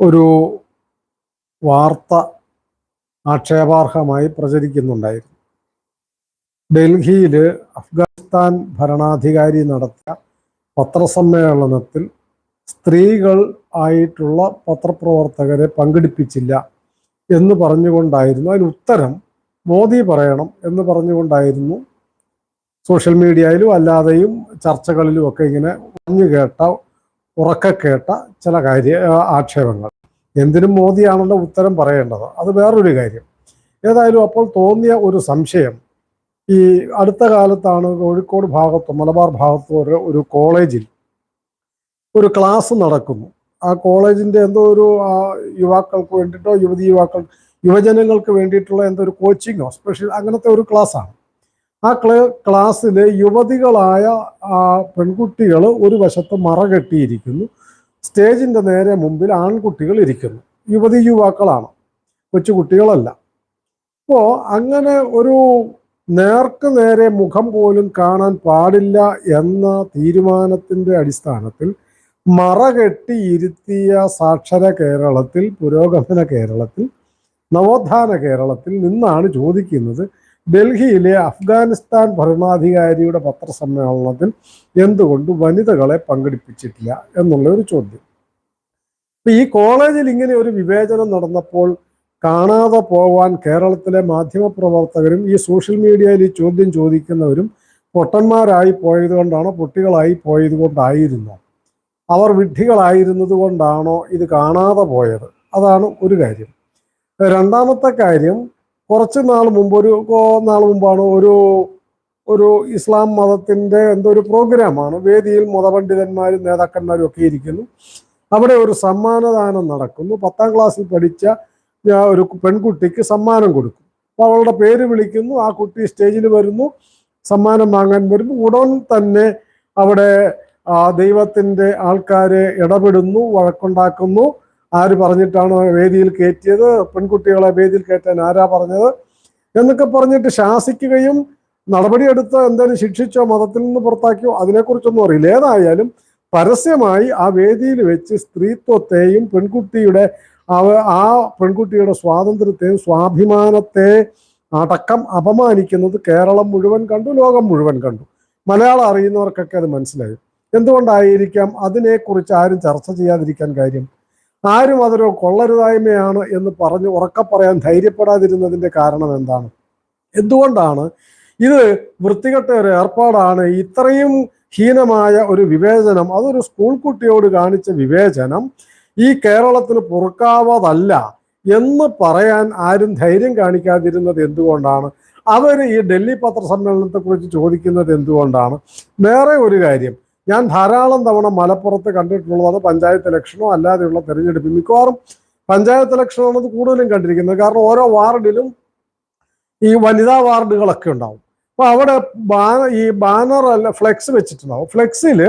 ഒരു വാർത്ത ആക്ഷേപാർഹമായി പ്രചരിക്കുന്നുണ്ടായിരുന്നു. ഡൽഹിയിൽ അഫ്ഗാനിസ്ഥാൻ ഭരണാധികാരി നടത്തിയ പത്രസമ്മേളനത്തിൽ സ്ത്രീകൾ ആയിട്ടുള്ള പത്രപ്രവർത്തകരെ പങ്കെടുപ്പിച്ചില്ല എന്ന് പറഞ്ഞുകൊണ്ടായിരുന്നു. അതിന് ഉത്തരം മോദി പറയണം എന്ന് പറഞ്ഞുകൊണ്ടായിരുന്നു സോഷ്യൽ മീഡിയയിലും അല്ലാതെയും ചർച്ചകളിലും ഒക്കെ ഇങ്ങനെ പറഞ്ഞു കേട്ട ഉറക്കെ കേട്ട ചില കാര്യ ആക്ഷേപങ്ങൾ. എന്തിനും മോദിയാണല്ലോ ഉത്തരം പറയേണ്ടത്. അത് വേറൊരു കാര്യം. ഏതായാലും അപ്പോൾ തോന്നിയ ഒരു സംശയം ഈ അടുത്ത കാലത്താണ് കോഴിക്കോട് ഭാഗത്തും മലബാർ ഭാഗത്തും ഒരു ഒരു കോളേജിൽ ഒരു ക്ലാസ് നടക്കുന്നു. ആ കോളേജിന്റെ എന്തോ ഒരു യുവാക്കൾക്ക് വേണ്ടിയിട്ടോ യുവതി യുവാക്കൾ യുവജനങ്ങൾക്ക് വേണ്ടിയിട്ടുള്ള എന്തോ ഒരു കോച്ചിങ്ങോ സ്പെഷ്യൽ അങ്ങനത്തെ ഒരു ക്ലാസ്സാണ്. ആ ക്ലേ ക്ലാസ്സിലെ യുവതികളായ പെൺകുട്ടികൾ ഒരു വശത്ത് മറ കെട്ടിയിരിക്കുന്നു സ്റ്റേജിന്റെ നേരെ മുമ്പിൽ ആൺകുട്ടികൾ ഇരിക്കുന്നു. യുവതി യുവാക്കളാണ്. കൊച്ചുകുട്ടികളല്ല അപ്പോൾ അങ്ങനെ ഒരു നേർക്ക് നേരെ മുഖം പോലും കാണാൻ പാടില്ല എന്ന തീരുമാനത്തിന്റെ അടിസ്ഥാനത്തിൽ മറ കെട്ടി ഇരുത്തിയ സാക്ഷര കേരളത്തിൽ പുരോഗമന കേരളത്തിൽ നവോത്ഥാന കേരളത്തിൽ നിന്നാണ് ചോദിക്കുന്നത് ഡൽഹിയിലെ അഫ്ഗാനിസ്ഥാൻ ഭരണാധികാരിയുടെ പത്രസമ്മേളനത്തിൽ എന്തുകൊണ്ട് വനിതകളെ പങ്കെടുപ്പിച്ചിട്ടില്ല എന്നുള്ള ഒരു ചോദ്യം. ഇപ്പൊ ഈ കോളേജിൽ ഇങ്ങനെ ഒരു വിവേചനം നടന്നപ്പോൾ കാണാതെ പോവാൻ കേരളത്തിലെ മാധ്യമപ്രവർത്തകരും ഈ സോഷ്യൽ മീഡിയയിൽ ഈ ചോദ്യം ചോദിക്കുന്നവരും പൊട്ടന്മാരായി പോയത് കൊണ്ടാണോ പൊട്ടികളായി പോയത് കൊണ്ടായിരുന്നോ? അവർ വിഡ്ഢികളായിരുന്നത് കൊണ്ടാണോ ഇത് കാണാതെ പോയത്? അതാണ് ഒരു കാര്യം. രണ്ടാമത്തെ കാര്യം കുറച്ച് നാൾ മുമ്പ് ഒരു നാൾ മുമ്പാണ് ഒരു ഒരു ഇസ്ലാം മതത്തിന്റെ എന്തോ ഒരു പ്രോഗ്രാമാണ്. വേദിയിൽ മതപണ്ഡിതന്മാരും നേതാക്കന്മാരും ഒക്കെ ഇരിക്കുന്നു. അവിടെ ഒരു സമ്മാനദാനം നടക്കുന്നു. പത്താം ക്ലാസ്സിൽ പഠിച്ച ഒരു പെൺകുട്ടിക്ക് സമ്മാനം കൊടുക്കും. അപ്പോൾ അവളുടെ പേര് വിളിക്കുന്നു. ആ കുട്ടി സ്റ്റേജിൽ വരുന്നു. സമ്മാനം വാങ്ങാൻ വരുന്നു. ഉടൻ തന്നെ അവിടെ ദൈവത്തിന്റെ ആൾക്കാരെ ഇടപെടുന്നു വഴക്കുണ്ടാക്കുന്നു. ആര് പറഞ്ഞിട്ടാണ് വേദിയിൽ കയറ്റിയത്? പെൺകുട്ടികളെ വേദിയിൽ കയറ്റാൻ ആരാ പറഞ്ഞത്? എന്നൊക്കെ പറഞ്ഞിട്ട് ശാസിക്കുകയും നടപടിയെടുത്ത് എന്തായാലും ശിക്ഷിച്ചോ മതത്തിൽ നിന്ന് പുറത്താക്കിയോ അതിനെക്കുറിച്ചൊന്നും അറിയില്ല. ഏതായാലും പരസ്യമായി ആ വേദിയിൽ വെച്ച് സ്ത്രീത്വത്തെയും പെൺകുട്ടിയുടെ ആ പെൺകുട്ടിയുടെ സ്വാതന്ത്ര്യത്തെയും സ്വാഭിമാനത്തെ അടക്കം അപമാനിക്കുന്നത് കേരളം മുഴുവൻ കണ്ടു ലോകം മുഴുവൻ കണ്ടു. മലയാളം അറിയുന്നവർക്കൊക്കെ അത് മനസ്സിലായി. എന്തുകൊണ്ടായിരിക്കാം അതിനെക്കുറിച്ച് ആരും ചർച്ച ചെയ്യാതിരിക്കാൻ കാര്യം? ആരും അതൊരു കൊള്ളരുതായ്മയാണ് എന്ന് പറഞ്ഞ് ഉറക്കെ പറയാൻ ധൈര്യപ്പെടാതിരുന്നതിന്റെ കാരണം എന്താണ്? എന്തുകൊണ്ടാണ്? ഇത് വൃത്തികെട്ട ഒരു ഏർപ്പാടാണ്. ഇത്രയും ഹീനമായ ഒരു വിവേചനം അതൊരു സ്കൂൾ കുട്ടിയോട് കാണിച്ച വിവേചനം ഈ കേരളത്തിന് പൊറുക്കാവതല്ല എന്ന് പറയാൻ ആരും ധൈര്യം കാണിക്കാതിരുന്നത് എന്തുകൊണ്ടാണ്? അവർ ഈ ഡൽഹി പത്രസമ്മേളനത്തെക്കുറിച്ച് ചോദിക്കുന്നത് എന്തുകൊണ്ടാണ്? വേറെ ഒരു കാര്യം. ഞാൻ ധാരാളം തവണ മലപ്പുറത്ത് കണ്ടിട്ടുള്ളത് പഞ്ചായത്ത് ഇലക്ഷനോ അല്ലാതെയുള്ള തെരഞ്ഞെടുപ്പ്. മിക്കവാറും പഞ്ചായത്ത് ഇലക്ഷനാണ് അത് കൂടുതലും കണ്ടിരിക്കുന്നത്. കാരണം ഓരോ വാർഡിലും ഈ വനിതാ വാർഡുകളൊക്കെ ഉണ്ടാവും. അപ്പൊ അവിടെ ഈ ബാനർ അല്ല ഫ്ലെക്സ് വെച്ചിട്ടുണ്ടാവും. ഫ്ലെക്സിൽ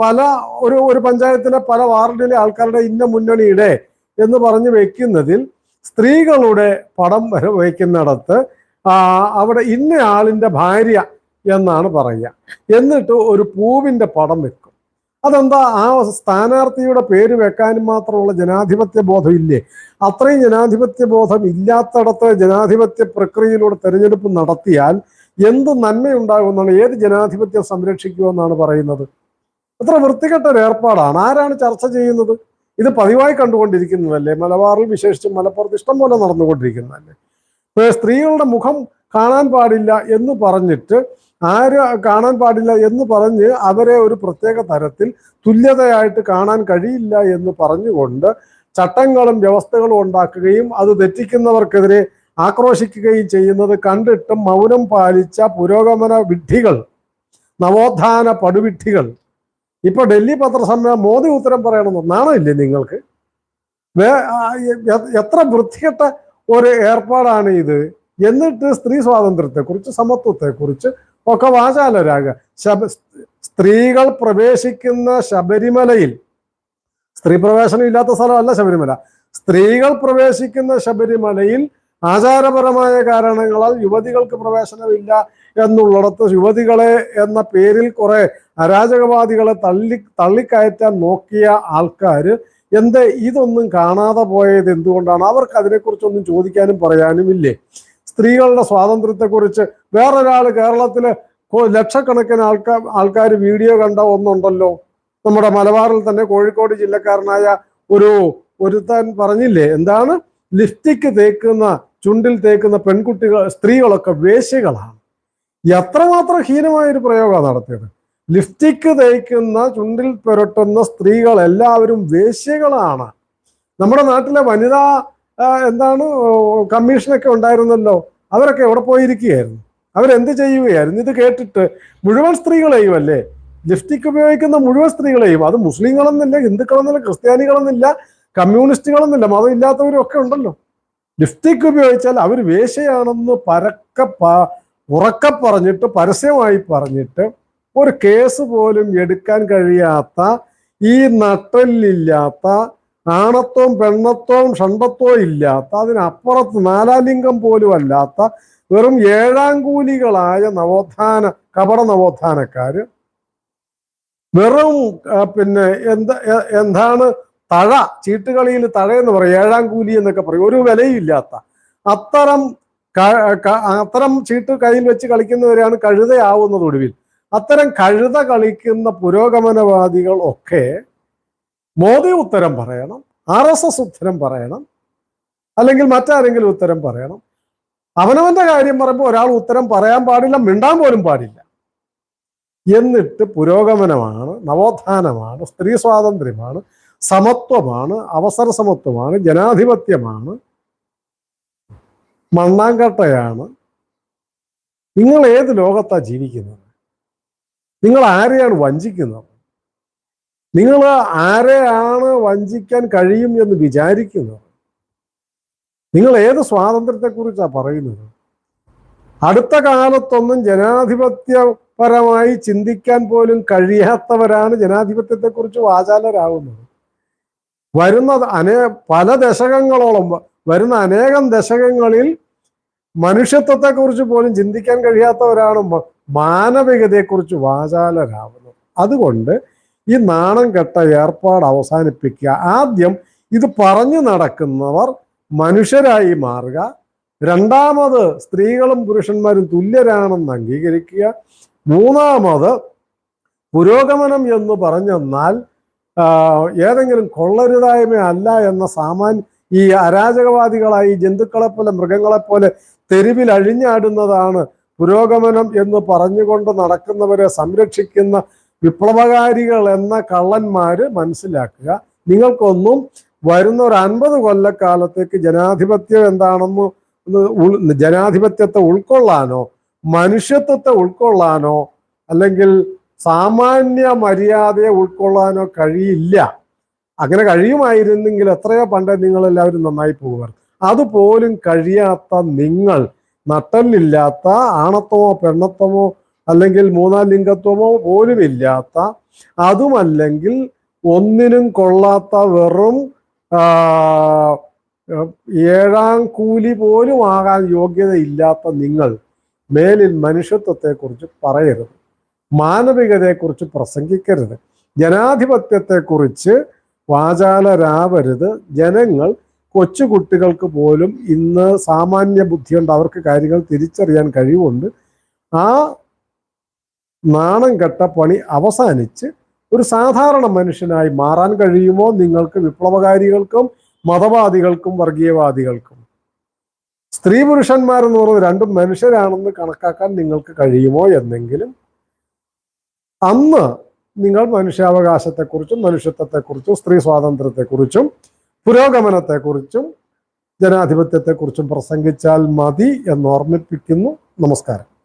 പല ഒരു ഒരു പഞ്ചായത്തിലെ പല വാർഡിലെ ആൾക്കാരുടെ ഇന്ന മുന്നണിയുടെ എന്ന് പറഞ്ഞ് വെക്കുന്നതിൽ സ്ത്രീകളുടെ പടം വയ്ക്കുന്നിടത്ത് അവിടെ ഇന്ന ആളിന്റെ ഭാര്യ എന്നാണ് പറയുക. എന്നിട്ട് ഒരു പൂവിന്റെ പടം വെക്കും. അതെന്താ? ആ സ്ഥാനാർത്ഥിയുടെ പേര് വെക്കാനും മാത്രമുള്ള ജനാധിപത്യ ബോധം ഇല്ലേ? അത്രയും ജനാധിപത്യ ബോധം ഇല്ലാത്തടത്ത് ജനാധിപത്യ പ്രക്രിയയിലൂടെ തെരഞ്ഞെടുപ്പ് നടത്തിയാൽ എന്ത് നന്മയുണ്ടാകുമെന്നാണ് ഏത് ജനാധിപത്യം സംരക്ഷിക്കുമെന്നാണ് പറയുന്നത്. അത്ര വൃത്തികെട്ട ഒരു ഏർപ്പാടാണ്. ആരാണ് ചർച്ച ചെയ്യുന്നത്? ഇത് പതിവായി കണ്ടുകൊണ്ടിരിക്കുന്നതല്ലേ? മലബാറിൽ വിശേഷിച്ച് മലപ്പുറത്ത് ഇഷ്ടം പോലെ നടന്നുകൊണ്ടിരിക്കുന്നതല്ലേ? സ്ത്രീകളുടെ മുഖം കാണാൻ പാടില്ല എന്ന് പറഞ്ഞിട്ട് ആര് കാണാൻ പാടില്ല എന്ന് പറഞ്ഞ് അവരെ ഒരു പ്രത്യേക തരത്തിൽ തുല്യതയായിട്ട് കാണാൻ കഴിയില്ല എന്ന് പറഞ്ഞുകൊണ്ട് ചട്ടങ്ങളും വ്യവസ്ഥകളും ഉണ്ടാക്കുകയും അത് തെറ്റിക്കുന്നവർക്കെതിരെ ആക്രോശിക്കുകയും ചെയ്യുന്നത് കണ്ടിട്ട് മൗനം പാലിച്ച പുരോഗമന വിഡ്ഢികൾ നവോത്ഥാന പടുവിഡ്ഢികൾ. ഇപ്പൊ ഡൽഹി പത്രസമ്മേളനം മോദി ഉത്തരം പറയണമെന്ന് നാണമില്ലേ നിങ്ങൾക്ക്? എത്ര വൃത്തികെട്ട ഒരു ഏർപ്പാടാണ് ഇത്? എന്നിട്ട് സ്ത്രീ സ്വാതന്ത്ര്യത്തെക്കുറിച്ച് സമത്വത്തെക്കുറിച്ച് ഒക്കെ വാചാലരാകുക ശബ സ്ത്രീകൾ പ്രവേശിക്കുന്ന ശബരിമലയിൽ സ്ത്രീ പ്രവേശനം ഇല്ലാത്ത സ്ഥലമല്ല ശബരിമല. സ്ത്രീകൾ പ്രവേശിക്കുന്ന ശബരിമലയിൽ ആചാരപരമായ കാരണങ്ങളാൽ യുവതികൾക്ക് പ്രവേശനമില്ല എന്നുള്ളിടത്ത് യുവതികളെ എന്ന പേരിൽ കുറെ അരാജകവാദികളെ തള്ളി തള്ളിക്കയറ്റാൻ നോക്കിയ ആൾക്കാർ എന്ത് ഇതൊന്നും കാണാതെ പോയത് എന്തുകൊണ്ടാണ്? അവർക്ക് അതിനെക്കുറിച്ചൊന്നും ചോദിക്കാനും പറയാനും ഇല്ലേ സ്ത്രീകളുടെ സ്വാതന്ത്ര്യത്തെക്കുറിച്ച് വേറൊരാൾ കേരളത്തിൽ ലക്ഷക്കണക്കിന് ആൾക്കാർ ആൾക്കാർ വീഡിയോ കണ്ട ഒന്നുണ്ടല്ലോ. നമ്മുടെ മലബാറിൽ തന്നെ കോഴിക്കോട് ജില്ലക്കാരനായ ഒരു ഒരുത്താൻ പറഞ്ഞില്ലേ? എന്താണ്? ലിഫ്റ്റിക്ക് തേക്കുന്ന ചുണ്ടിൽ തേക്കുന്ന പെൺകുട്ടികൾ സ്ത്രീകളൊക്കെ വേശ്യകളാണ്. എത്രമാത്രം ഹീനമായ ഒരു പ്രയോഗമാണ് നടത്തിയത്. ലിഫ്റ്റിക്ക് തേക്കുന്ന ചുണ്ടിൽ പുരട്ടുന്ന സ്ത്രീകൾ എല്ലാവരും വേശ്യകളാണ്. നമ്മുടെ നാട്ടിലെ വനിതാ എന്താണ് കമ്മീഷനൊക്കെ ഉണ്ടായിരുന്നല്ലോ അവരൊക്കെ എവിടെ പോയിരിക്കുകയായിരുന്നു? അവരെന്ത് ചെയ്യുകയായിരുന്നു? ഇത് കേട്ടിട്ട് മുഴുവൻ സ്ത്രീകളെയും അല്ലേ? ലിഫ്റ്റിക്ക് ഉപയോഗിക്കുന്ന മുഴുവൻ സ്ത്രീകളെയും അത് മുസ്ലിങ്ങളെന്നില്ല ഹിന്ദുക്കളെന്നില്ല ക്രിസ്ത്യാനികളെന്നില്ല കമ്മ്യൂണിസ്റ്റുകളെന്നില്ല മതം ഇല്ലാത്തവരും ഒക്കെ ഉണ്ടല്ലോ. ലിഫ്റ്റിക്ക് ഉപയോഗിച്ചാൽ അവർ വേശയാണെന്ന് പരക്കെ ഉറക്കെ പറഞ്ഞിട്ട് പരസ്യമായി പറഞ്ഞിട്ട് ഒരു കേസ് പോലും എടുക്കാൻ കഴിയാത്ത ഈ നട്ടലില്ലാത്ത ആണത്വവും പെണ്ണത്വവും ഷണ്ടത്വവും ഇല്ലാത്ത അതിനപ്പുറത്ത് നാലാലിംഗം പോലും അല്ലാത്ത വെറും ഏഴാം കൂലികളായ നവോത്ഥാന കപട നവോത്ഥാനക്കാര് വെറും പിന്നെ എന്താ എന്താണ് തഴ ചീട്ടുകളിയിൽ തഴ എന്ന് പറയും ഏഴാം കൂലി എന്നൊക്കെ പറയും. ഒരു വിലയില്ലാത്ത അത്തരം അത്തരം ചീട്ട് കയ്യിൽ വെച്ച് കളിക്കുന്നവരെയാണ് കഴുതയാവുന്നത് ഒടുവിൽ. അത്തരം കഴുത കളിക്കുന്ന പുരോഗമനവാദികൾ ഒക്കെ മോദി ഉത്തരം പറയണം ആർ എസ് എസ് ഉത്തരം പറയണം അല്ലെങ്കിൽ മറ്റാരെങ്കിലും ഉത്തരം പറയണം. അവനവന്റെ കാര്യം പറയുമ്പോൾ ഒരാൾ ഉത്തരം പറയാൻ പാടില്ല മിണ്ടാൻ പോലും പാടില്ല. എന്നിട്ട് പുരോഗമനമാണ് നവോത്ഥാനമാണ് സ്ത്രീ സ്വാതന്ത്ര്യമാണ് സമത്വമാണ് അവസര സമത്വമാണ് ജനാധിപത്യമാണ് മണ്ണാങ്കട്ടയാണ്. നിങ്ങൾ ഏത് ലോകത്താണ് ജീവിക്കുന്നത്? നിങ്ങൾ ആരെയാണ് വഞ്ചിക്കുന്നത്? നിങ്ങൾ ആരെയാണ് വഞ്ചിക്കാൻ കഴിയും എന്ന് വിചാരിക്കുന്നത് നിങ്ങൾ ഏത് സ്വാതന്ത്ര്യത്തെക്കുറിച്ചാണ് പറയുന്നത്? അടുത്ത കാലത്തൊന്നും ജനാധിപത്യപരമായി ചിന്തിക്കാൻ പോലും കഴിയാത്തവരാണ് ജനാധിപത്യത്തെക്കുറിച്ച് വാചാലരാകുന്നത്. വരുന്ന അനേ പല ദശകങ്ങളോളം വരുന്ന അനേകം ദശകങ്ങളിൽ മനുഷ്യത്വത്തെക്കുറിച്ച് പോലും ചിന്തിക്കാൻ കഴിയാത്തവരാണ് മാനവികതയെക്കുറിച്ച് വാചാലരാകുന്നത്. അതുകൊണ്ട് ഈ നാണം കെട്ട ഏർപ്പാട് അവസാനിപ്പിക്കുക. ആദ്യം ഇത് പറഞ്ഞു നടക്കുന്നവർ മനുഷ്യരായി മാറുക. രണ്ടാമത് സ്ത്രീകളും പുരുഷന്മാരും തുല്യരാണെന്ന് അംഗീകരിക്കുക. മൂന്നാമത് പുരോഗമനം എന്ന് പറഞ്ഞെന്നാൽ ഏതെങ്കിലും കൊള്ളരുതായ്മ അല്ല എന്ന സാമാന്യ ഈ അരാജകവാദികളായി ജന്തുക്കളെ പോലെ മൃഗങ്ങളെ പോലെ തെരുവിൽ അഴിഞ്ഞാടുന്നതാണ് പുരോഗമനം എന്ന് പറഞ്ഞുകൊണ്ട് നടക്കുന്നവരെ സംരക്ഷിക്കുന്ന വിപ്ലവകാരികൾ എന്ന കള്ളന്മാര് മനസ്സിലാക്കുക. നിങ്ങൾക്കൊന്നും വരുന്ന ഒരു അൻപത് കൊല്ലക്കാലത്തേക്ക് ജനാധിപത്യം എന്താണെന്ന് ജനാധിപത്യത്തെ ഉൾക്കൊള്ളാനോ മനുഷ്യത്വത്തെ ഉൾക്കൊള്ളാനോ അല്ലെങ്കിൽ സാമാന്യ മര്യാദയെ ഉൾക്കൊള്ളാനോ കഴിയില്ല. അങ്ങനെ കഴിയുമായിരുന്നെങ്കിൽ എത്രയോ പണ്ട് നിങ്ങൾ എല്ലാവരും നന്നായി പോകുമായിരുന്നു. അതുപോലും കഴിയാത്ത നിങ്ങൾ നട്ടലില്ലാത്ത ആണത്തമോ പെണ്ണത്വമോ അല്ലെങ്കിൽ മൂന്നാം ലിംഗത്വമോ പോലും ഇല്ലാത്ത അതുമല്ലെങ്കിൽ ഒന്നിനും കൊള്ളാത്ത വെറും ഏഴാം കൂലി പോലും ആകാൻ യോഗ്യതയില്ലാത്ത നിങ്ങൾ മേലിൽ മനുഷ്യത്വത്തെക്കുറിച്ച് പറയരുത്. മാനവികതയെക്കുറിച്ച് പ്രസംഗിക്കരുത്. ജനാധിപത്യത്തെക്കുറിച്ച് വാചാലരാവരുത്. ജനങ്ങൾ കൊച്ചുകുട്ടികൾക്ക് പോലും ഇന്ന് സാമാന്യ ബുദ്ധിയുണ്ട് അവർക്ക് കാര്യങ്ങൾ തിരിച്ചറിയാൻ കഴിവുണ്ട്. ആ നാണം കെട്ട പണി അവസാനിച്ച് ഒരു സാധാരണ മനുഷ്യനായി മാറാൻ കഴിയുമോ? നിങ്ങൾക്ക് വിപ്ലവകാരികൾക്കും മതവാദികൾക്കും വർഗീയവാദികൾക്കും. സ്ത്രീ പുരുഷന്മാരെന്ന് പറയുന്നത് രണ്ടും മനുഷ്യരാണെന്ന് കണക്കാക്കാൻ നിങ്ങൾക്ക് കഴിയുമോ എന്നെങ്കിലും അന്ന് നിങ്ങൾ മനുഷ്യാവകാശത്തെക്കുറിച്ചും മനുഷ്യത്വത്തെക്കുറിച്ചും സ്ത്രീ സ്വാതന്ത്ര്യത്തെക്കുറിച്ചും പുരോഗമനത്തെക്കുറിച്ചും ജനാധിപത്യത്തെക്കുറിച്ചും പ്രസംഗിച്ചാൽ മതി എന്ന് ഓർമ്മിപ്പിക്കുന്നു. നമസ്കാരം.